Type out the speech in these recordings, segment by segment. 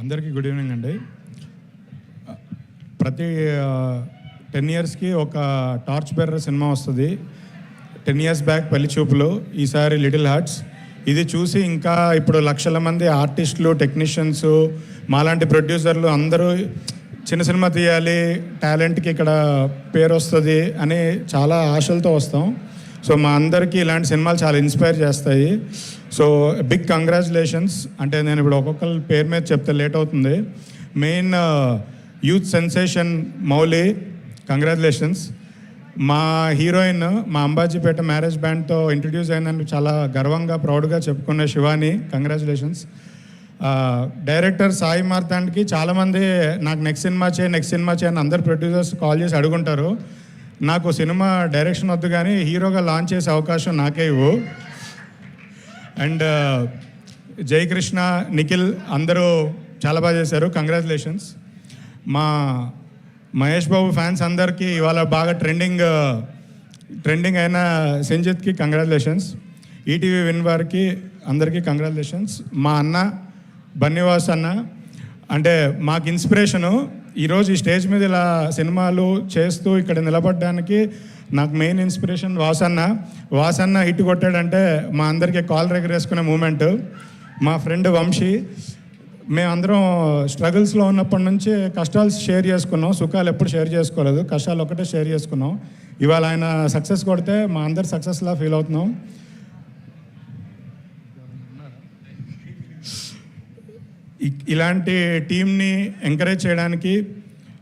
అందరికీ good evening అండి. ప్రతి టెన్ ఇయర్స్కి ఒక టార్చ్ బెర్రర్ సినిమా వస్తుంది. టెన్ ఇయర్స్ బ్యాక్ పెళ్ళి చూపులు ఈసారి లిటిల్ హార్ట్స్. ఇది చూసి ఇంకా ఇప్పుడు లక్షల మంది ఆర్టిస్టులు టెక్నీషియన్స్ మాలాంటి ప్రొడ్యూసర్లు అందరూ చిన్న సినిమా తీయాలి టాలెంట్కి ఇక్కడ పేరు వస్తుంది అని చాలా ఆశలతో వస్తాం. సో మా అందరికీ ఇలాంటి సినిమాలు చాలా ఇన్స్పైర్ చేస్తాయి. సో బిగ్ కంగ్రాచులేషన్స్ అంటే నేను ఇప్పుడు ఒక్కొక్కరి పేరు మీద చెప్తే లేట్ అవుతుంది. Main youth sensation Mouli congratulations మా హీరోయిన్ మా అంబాజీపేట మ్యారేజ్ బ్యాండ్తో ఇంట్రడ్యూస్ అయిందని చాలా గర్వంగా ప్రౌడ్గా చెప్పుకున్న Shivani congratulations director uh, Sai మార్తాండ్కి చాలామంది నాకు నెక్స్ట్ సినిమా చేయి నెక్స్ట్ సినిమా చేయని అందరు ప్రొడ్యూసర్స్ కాల్ చేసి అడుగుంటారు. నాకు సినిమా డైరెక్షన్ వద్దు కానీ హీరోగా లాంచ్ చేసే అవకాశం నాకే ఇవ్వు. అండ్ జయకృష్ణ నిఖిల్ అందరూ చాలా బాగా చేశారు. కంగ్రాచులేషన్స్ మా మహేష్ బాబు ఫ్యాన్స్ అందరికీ ఇవాళ బాగా ట్రెండింగ్ ట్రెండింగ్ అయిన సంజిత్కి కంగ్రాచులేషన్స్ ఈటీవీ విన్ వారికి అందరికీ కంగ్రాచులేషన్స్ మా అన్న బన్నివాస్ అన్న అంటే మాకు ఇన్స్పిరేషను ఈరోజు ఈ స్టేజ్ మీద ఇలా సినిమాలు చేస్తూ ఇక్కడ నిలబడడానికి నాకు మెయిన్ ఇన్స్పిరేషన్ వాసన్న. వాసన్న హిట్ కొట్టాడంటే మా అందరికీ కాల్ వేసుకునే మూమెంట్ మా ఫ్రెండ్ వంశీ మేమందరం స్ట్రగుల్స్లో ఉన్నప్పటి నుంచి కష్టాలు షేర్ చేసుకున్నాం. సుఖాలు ఎప్పుడు షేర్ చేసుకోలేదు. కష్టాలు ఒకటే షేర్ చేసుకున్నాం. ఇవాళ ఆయన సక్సెస్ కొడితే మా అందరు సక్సెస్లా ఫీల్ అవుతున్నాం. ఇలాంటి టీంని ఎంకరేజ్ చేయడానికి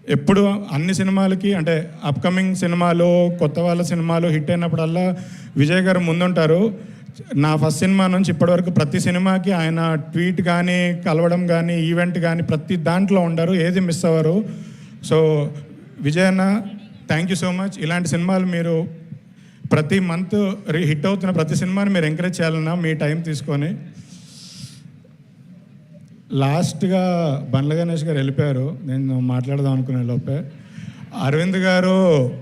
ఎప్పుడు అన్ని సినిమాలకి అంటే అప్కమింగ్ సినిమాలు కొత్త వాళ్ళ సినిమాలు హిట్ అయినప్పుడల్లా విజయ్ గారు ముందుంటారు. నా ఫస్ట్ సినిమా నుంచి ఇప్పటివరకు ప్రతి సినిమాకి ఆయన ట్వీట్ కానీ కలవడం కానీ ఈవెంట్ కానీ ప్రతి దాంట్లో ఉండరు ఏది మిస్ అవ్వరు. సో విజయ్ అన్న థ్యాంక్ యూ సో మచ్ ఇలాంటి సినిమాలు మీరు ప్రతి మంత్ హిట్ అవుతున్న ప్రతి సినిమాని మీరు ఎంకరేజ్ చేయాలన్నా మీ టైం తీసుకొని. లాస్ట్గా బండ్ల గణేష్ గారు వెళ్ళిపోయారు. నేను మాట్లాడదాం అనుకునే లోపే. అరవింద్ గారు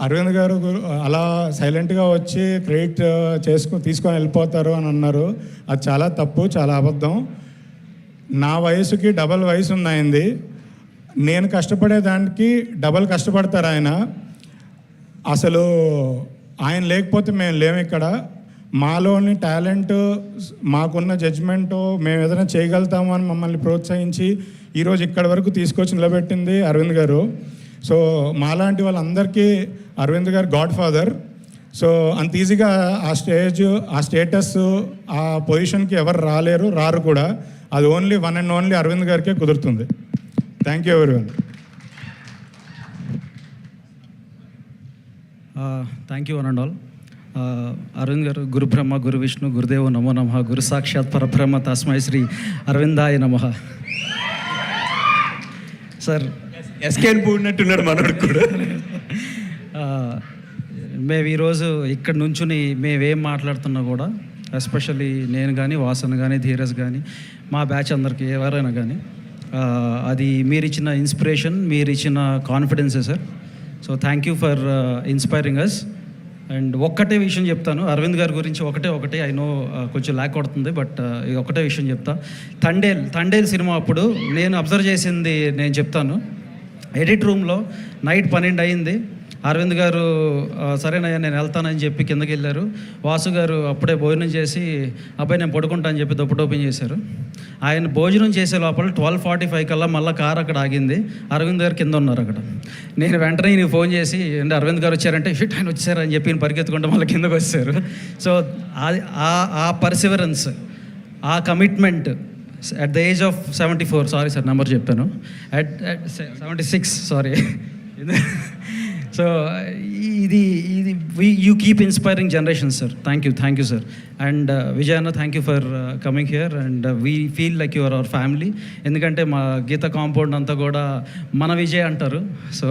అరవింద్ గారు అలా సైలెంట్గా వచ్చి క్రెడిట్ చేసుకుని తీసుకొని వెళ్ళిపోతారు అని అన్నారు. అది చాలా తప్పు చాలా అబద్ధం. నా వయసుకి డబల్ వయసు ఉంది ఆయనది నేను కష్టపడేదానికి డబల్ కష్టపడతారు ఆయన. అసలు ఆయన లేకపోతే మేము లేము ఇక్కడ. మాలోని టాలెంట్ మాకున్న జడ్జ్మెంట్ మేము ఏదైనా చేయగలుగుతాము అని మమ్మల్ని ప్రోత్సహించి ఈరోజు ఇక్కడి వరకు తీసుకొచ్చి నిలబెట్టింది అరవింద్ గారు. సో మాలాంటి వాళ్ళందరికీ అరవింద్ గారు గాడ్ ఫాదర్ సో అంత ఈజీగా ఆ స్టేజ్ ఆ స్టేటస్ ఆ పొజిషన్కి ఎవరు రాలేరు రారు కూడా. అది only one and only Aravind గారికే కుదురుతుంది. Thank you everyone thank you one and all Aravind garu గురు బ్రహ్మ గురు విష్ణు గురుదేవు నమో నమ గురు సాక్షాత్ పరబ్రహ్మ తస్మై శ్రీ అరవిందాయ నమ. సార్. ఎస్కేన్ పూడినట్టున్నాడు మనోడు కూడా. మేము ఈరోజు ఇక్కడ నుంచుని మేమేం మాట్లాడుతున్నా కూడా ఎస్పెషల్లీ నేను కానీ వాసన్ కానీ ధీరజ్ కానీ మా బ్యాచ్ అందరికీ ఎవరైనా కానీ అది మీరు ఇచ్చిన ఇన్స్పిరేషన్ మీరు ఇచ్చిన కాన్ఫిడెన్సే sir. So thank you for inspiring us and ఒక్కటే విషయం చెప్తాను. అరవింద్ గారి గురించి ఒకటే ఒకటే. ఐ నో uh, కొంచెం ల్యాక్ కొడుతుంది బట్ uh, ఇది ఒకటే విషయం చెప్తా. తండేల్ తండేల్ సినిమా అప్పుడు నేను అబ్జర్వ్ చేసింది నేను చెప్తాను. ఎడిట్ రూమ్లో నైట్ పన్నెండు అయింది. అరవింద్ గారు uh, సరేనయ్యా నేను వెళ్తానని చెప్పి కిందకి వెళ్ళారు. వాసు గారు అప్పుడే భోజనం చేసి అబ్బాయి నేను పడుకుంటా అని చెప్పి దుప్పటి ఓపెన్ చేశారు. ఆయన భోజనం చేసే లోపల ట్వెల్వ్ ఫార్టీ ఫైవ్ కల్లా మళ్ళీ కార్ అక్కడ ఆగింది. అరవింద్ గారు కింద ఉన్నారు అక్కడ. నేను వెంటనే నీకు ఫోన్ చేసి అంటే అరవింద్ గారు వచ్చారంటే షిట్ ఆయన వచ్చారు అని చెప్పి పరిగెత్తుకుంటే మళ్ళీ కిందకు వచ్చారు. సో ఆ- ఆ పర్సివరెన్స్ ఆ commitment at the age of seventy four sorry sir number చెప్పాను at seventy six sorry so ఇది ఇది you keep inspiring generation sir thank you thank you sir and విజయన్న అన్న thank you for coming here and we feel like your our family ఎందుకంటే మా Geetha compound అంతా కూడా మన విజయ్ అంటారు. So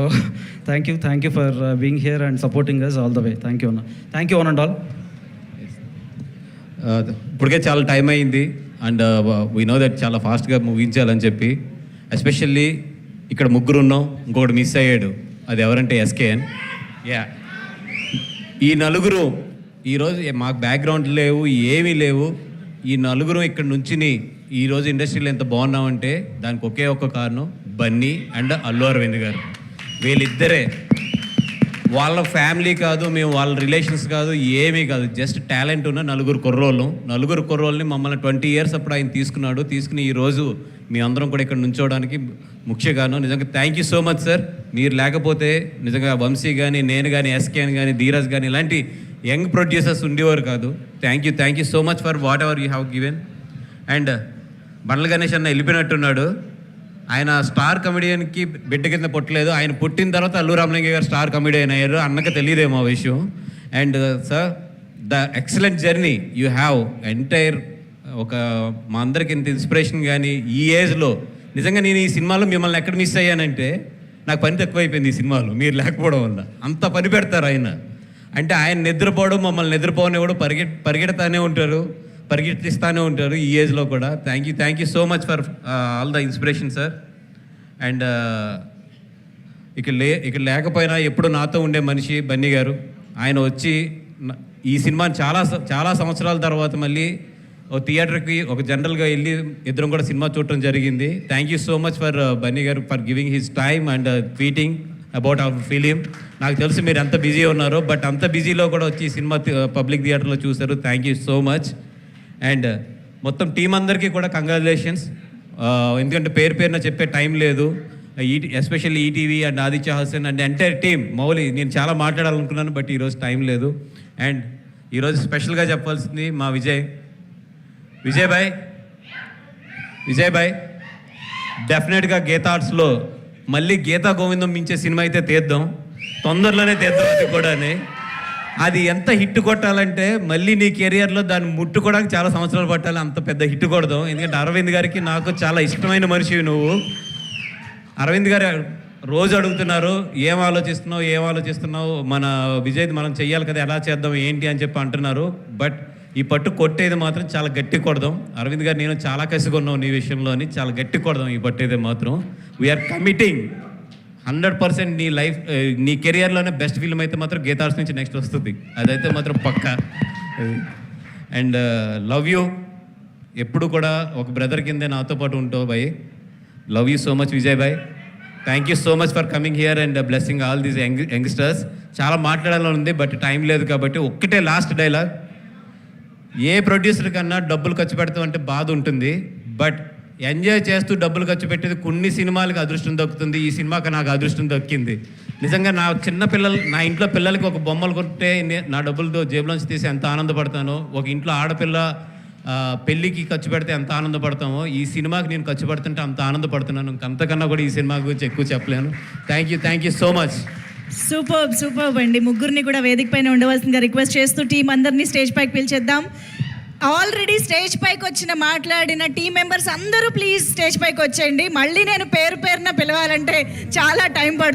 thank you thank you for being here and supporting us all the way thank you అన్న thank you one and all ఇప్పటికే చాలా time అయింది. అండ్ వీ నో దట్ చాలా ఫాస్ట్గా ముగించాలని చెప్పి. ఎస్పెషల్లీ ఇక్కడ ముగ్గురు ఉన్నాం ఇంకొకటి మిస్ అయ్యాడు. అది ఎవరంటే ఎస్కేఎన్ యా ఈ నలుగురు ఈరోజు మాకు బ్యాక్గ్రౌండ్ లేవు ఏమీ లేవు. ఈ నలుగురు ఇక్కడ నుంచి ఈరోజు ఇండస్ట్రీలో ఎంత బాగున్నామంటే దానికి ఒకే ఒక్క కారణం బన్నీ అండ్ అల్లు అరవింద్ గారు. వీళ్ళిద్దరే. వాళ్ళ ఫ్యామిలీ కాదు మేము వాళ్ళ రిలేషన్స్ కాదు ఏమీ కాదు. జస్ట్ టాలెంట్ ఉన్న నలుగురు కుర్రోళ్ళం. నలుగురు కుర్రోళ్ళని మమ్మల్ని ట్వంటీ ఇయర్స్ అప్పుడు ఆయన తీసుకున్నాడు. తీసుకుని ఈరోజు మీ అందరం కూడా ఇక్కడ నుంచోవడానికి ముఖ్య కారణం. నిజంగా thank you so much sir మీరు లేకపోతే నిజంగా వంశీ కానీ నేను కానీ ఎస్కేన్ కానీ ధీరజ్ కానీ ఇలాంటి యంగ్ ప్రొడ్యూసర్స్ ఉండేవారు కాదు. Thank you thank you so much for whatever you have given and Bandla Ganesh అన్న వెళ్ళిపోయినట్టున్నాడు. ఆయన స్టార్ కమెడియన్కి బిడ్డ కింద పుట్టలేదు. ఆయన పుట్టిన తర్వాత అల్లు రామలింగ గారు స్టార్ కమెడియన్ అయ్యారు. అన్నకి తెలియదేమో ఆ విషయం. And sir the excellent journey you have entire ఒక మా అందరికి ఇంత ఇన్స్పిరేషన్ కానీ ఈ ఏజ్లో నిజంగా నేను ఈ సినిమాలో మిమ్మల్ని ఎక్కడ మిస్ అయ్యానంటే నాకు పని తక్కువైపోయింది ఈ సినిమాలో మీరు లేకపోవడం వల్ల. అంత పని పెడతారు ఆయన. అంటే ఆయన నిద్రపోవడం మమ్మల్ని నిద్రపోనివ్వడం పరిగె పరిగెడతానే ఉంటారు పరిగెత్తిస్తూనే ఉంటారు ఈ ఏజ్లో కూడా. Thank you thank you so much for all the inspiration sir and ఇక లే ఇక్కడ లేకపోయినా ఎప్పుడు నాతో ఉండే మనిషి బన్నీ గారు. ఆయన వచ్చి ఈ సినిమాని చాలా చాలా సంవత్సరాల తర్వాత మళ్ళీ ఓ థియేటర్కి ఒక జనరల్గా వెళ్ళి ఇద్దరం కూడా సినిమా చూడటం జరిగింది. Thank you so much for Bunny garu for giving his time and tweeting about our film నాకు తెలుసు మీరు ఎంత బిజీ ఉన్నారో బట్ అంత బిజీలో కూడా వచ్చి సినిమా uh, పబ్లిక్ థియేటర్లో చూశారు. Thank you so much and మొత్తం టీం అందరికీ కూడా కంగ్రాచులేషన్స్ uh, ఎందుకంటే పేరు పేరున చెప్పే టైం లేదు. ET especially ETV and Aditya Hasan and entire team Mouli నేను చాలా మాట్లాడాలనుకున్నాను బట్ ఈరోజు టైం లేదు. అండ్ ఈరోజు స్పెషల్గా చెప్పాల్సింది మా విజయ్. విజయ్ విజయభాయ్ విజయ్ బాయ్ డెఫినెట్గా గీతార్ట్స్లో మళ్ళీ గీతా గోవిందం మించే సినిమా అయితే తీద్దాం. తొందరలోనే తీద్దాం అది కూడానే. అది ఎంత హిట్ కొట్టాలంటే మళ్ళీ నీ కెరియర్లో దాన్ని ముట్టుకోవడానికి చాలా సంవత్సరాలు పట్టాలి. అంత పెద్ద హిట్ కొడదాం. ఎందుకంటే అరవింద్ గారికి నాకు చాలా ఇష్టమైన మనిషివి నువ్వు. అరవింద్ గారు రోజు అడుగుతున్నారు ఏం ఆలోచిస్తున్నావు? ఏం ఆలోచిస్తున్నావు? మన విజయ్ మనం చెయ్యాలి కదా ఎలా చేద్దాం? ఏంటి? అని చెప్పి అంటున్నారు. బట్ ఈ పట్టు కొట్టేది మాత్రం చాలా గట్టి కొడదాం. అరవింద్ గారు నేను చాలా కసిగొన్నావు నీ విషయంలోని. చాలా గట్టి కొడదాం ఈ పట్టేది మాత్రం. వీఆర్ కమిటింగ్ హండ్రెడ్ పర్సెంట్ నీ లైఫ్ నీ కెరియర్లోనే బెస్ట్ ఫిల్మ్ అయితే మాత్రం గీతార్స్ నుంచి నెక్స్ట్ వస్తుంది. అదైతే మాత్రం పక్కా. And love you. ఎప్పుడు కూడా ఒక బ్రదర్ కిందే నాతో పాటు ఉంటావు bye. Love you so much Vijay bye. Thank you so much for coming here and blessing all these young youngsters. చాలా మాట్లాడాలని ఉంది బట్ టైం లేదు కాబట్టి ఒక్కటే లాస్ట్ డైలాగ్ ఏ ప్రొడ్యూసర్ కన్నా డబ్బులు ఖర్చు పెడతాం అంటే బాధ ఉంటుంది. బట్ ఎంజాయ్ చేస్తూ డబ్బులు ఖర్చు పెట్టేది కొన్ని సినిమాలకు అదృష్టం దక్కుతుంది. ఈ సినిమాకి నాకు అదృష్టం దక్కింది. నిజంగా నా చిన్న పిల్లలు నా ఇంట్లో పిల్లలకి ఒక బొమ్మలు కొట్టే నా డబ్బులతో జేబులోంచి తీసి ఎంత ఆనందపడతానో ఒక ఇంట్లో ఆడపిల్ల పెళ్ళికి ఖర్చు పెడితే ఎంత ఆనందపడతామో ఈ సినిమాకి నేను ఖర్చు పెడుతుంటే అంత ఆనందపడుతున్నాను. అంతకన్నా కూడా ఈ సినిమా గురించి ఎక్కువ చెప్పలేను. Thank you thank you so much super super అండి. ముగ్గురిని కూడా వేదిక పైన ఉండవలసిందిగా రిక్వెస్ట్ చేస్తూ టీం అందరినీ స్టేజ్ పైకి పిలిచేద్దాం. ఆల్రెడీ స్టేజ్ పైకి వచ్చిన మాట్లాడిన టీం మెంబర్స్ అందరూ ప్లీజ్ స్టేజ్ పైకి వచ్చేయండి. మళ్ళీ నేను పేరు పేరున పిలవాలంటే చాలా టైం పడుతుంది.